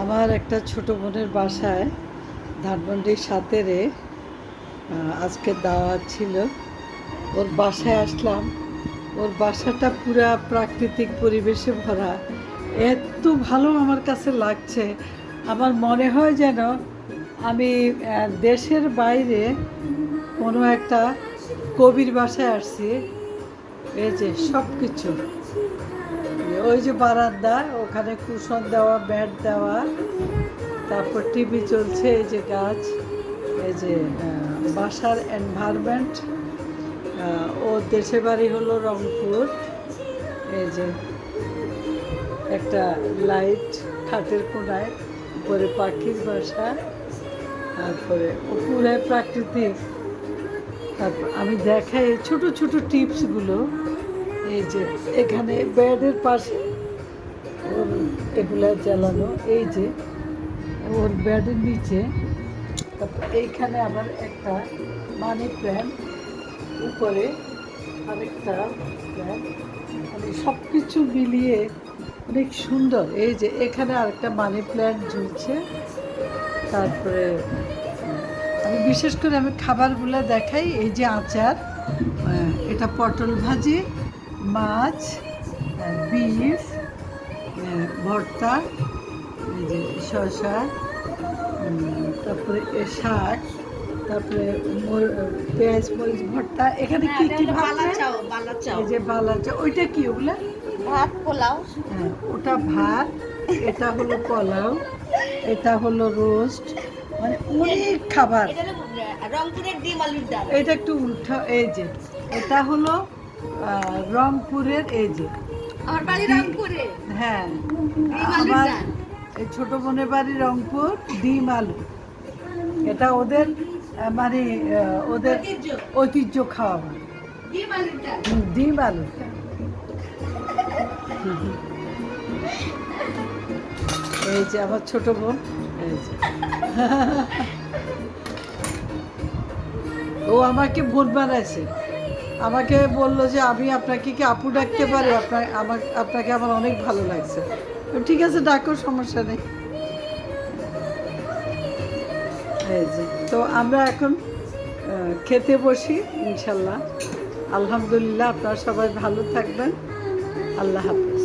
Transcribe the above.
আমার একটা ছোট বোনের বাসায় ধানমন্ডির সাথে রে আজকে দাওয়াত ছিল। ওর বাসায় আসলাম। ওর বাসাটা পুরা প্রাকৃতিক পরিবেশে ভরা। এত ভালো আমার কাছে লাগছে। আমার মনে হয় যেন আমি দেশের বাইরে কোনো একটা কবির বাসায় আসছি। এই যে সব কিছু ওই যে বারান্দা, ওখানে কুশন দেওয়া, ব্যাট দেওয়া, তারপর টিভি চলছে, এই যে গাছ, এই যে বাসার এনভায়রনমেন্ট ও দেশে বাড়ি হলো রংপুর, এই যে একটা লাইট খাটের কোনায়, উপরে পাখির বাসা, তারপরে পুরে প্রাকৃতিক, তারপর আমি দেখাই ছোট ছোট টিপসগুলো এই যে এখানে বেডের পাশে ওর এগুলা জ্বালানো, এই যে ওর বেডের নিচে। তারপর এইখানে আবার একটা মানি প্ল্যান্ট উপরে আরেকটা প্ল্যান্ট মানে সব কিছু মিলিয়ে অনেক সুন্দর। এই যে এখানে আরেকটা মানি প্ল্যান্ট ঝুলছে। তারপরে আমি বিশেষ করে আমি খাবারগুলো দেখাই। এই যে আচার এটা পটল ভাজি মাছ বিফ ভর্তা এই যে শসা উম, তারপরে শাক তারপরে পেঁয়াজ মরিচ ভর্তা এখানে কি কি রে? এই যে বালা চা ওইটা কি ওগুলা? ভাত পোলাও। হ্যাঁ ওটা ভাত এটা হলো পোলাও এটা হলো রোস্ট মানে অনেক খাবার। এটা রংপুরের ডিম আলুর ডাল। এটা একটু উল্টা এই যে এটা হলো রংপুরের এই যে আমার বাড়ি রংপুরে। হ্যাঁ আমার এই ছোট বোনের বাড়ি রংপুর ডিম আলু এটা ওদের মানে ওদের ঐতিহ্য। খাওয়া। ডিম আলু এই যে আমার ছোট বোন এই যে। ও আমাকে বোন বানাইছে। আমাকে বলল যে আমি আপনাকে কি আপু ডাকতে পারি? আপনার, আমার, আপনাকে আমার অনেক ভালো লাগছে। ঠিক আছে, ডাকো, সমস্যা নেই। যে, তো আমরা এখন খেতে বসি, ইনশাল্লাহ। আলহামদুলিল্লাহ, আপনারা সবাই ভালো থাকবেন। আল্লাহ হাফেজ।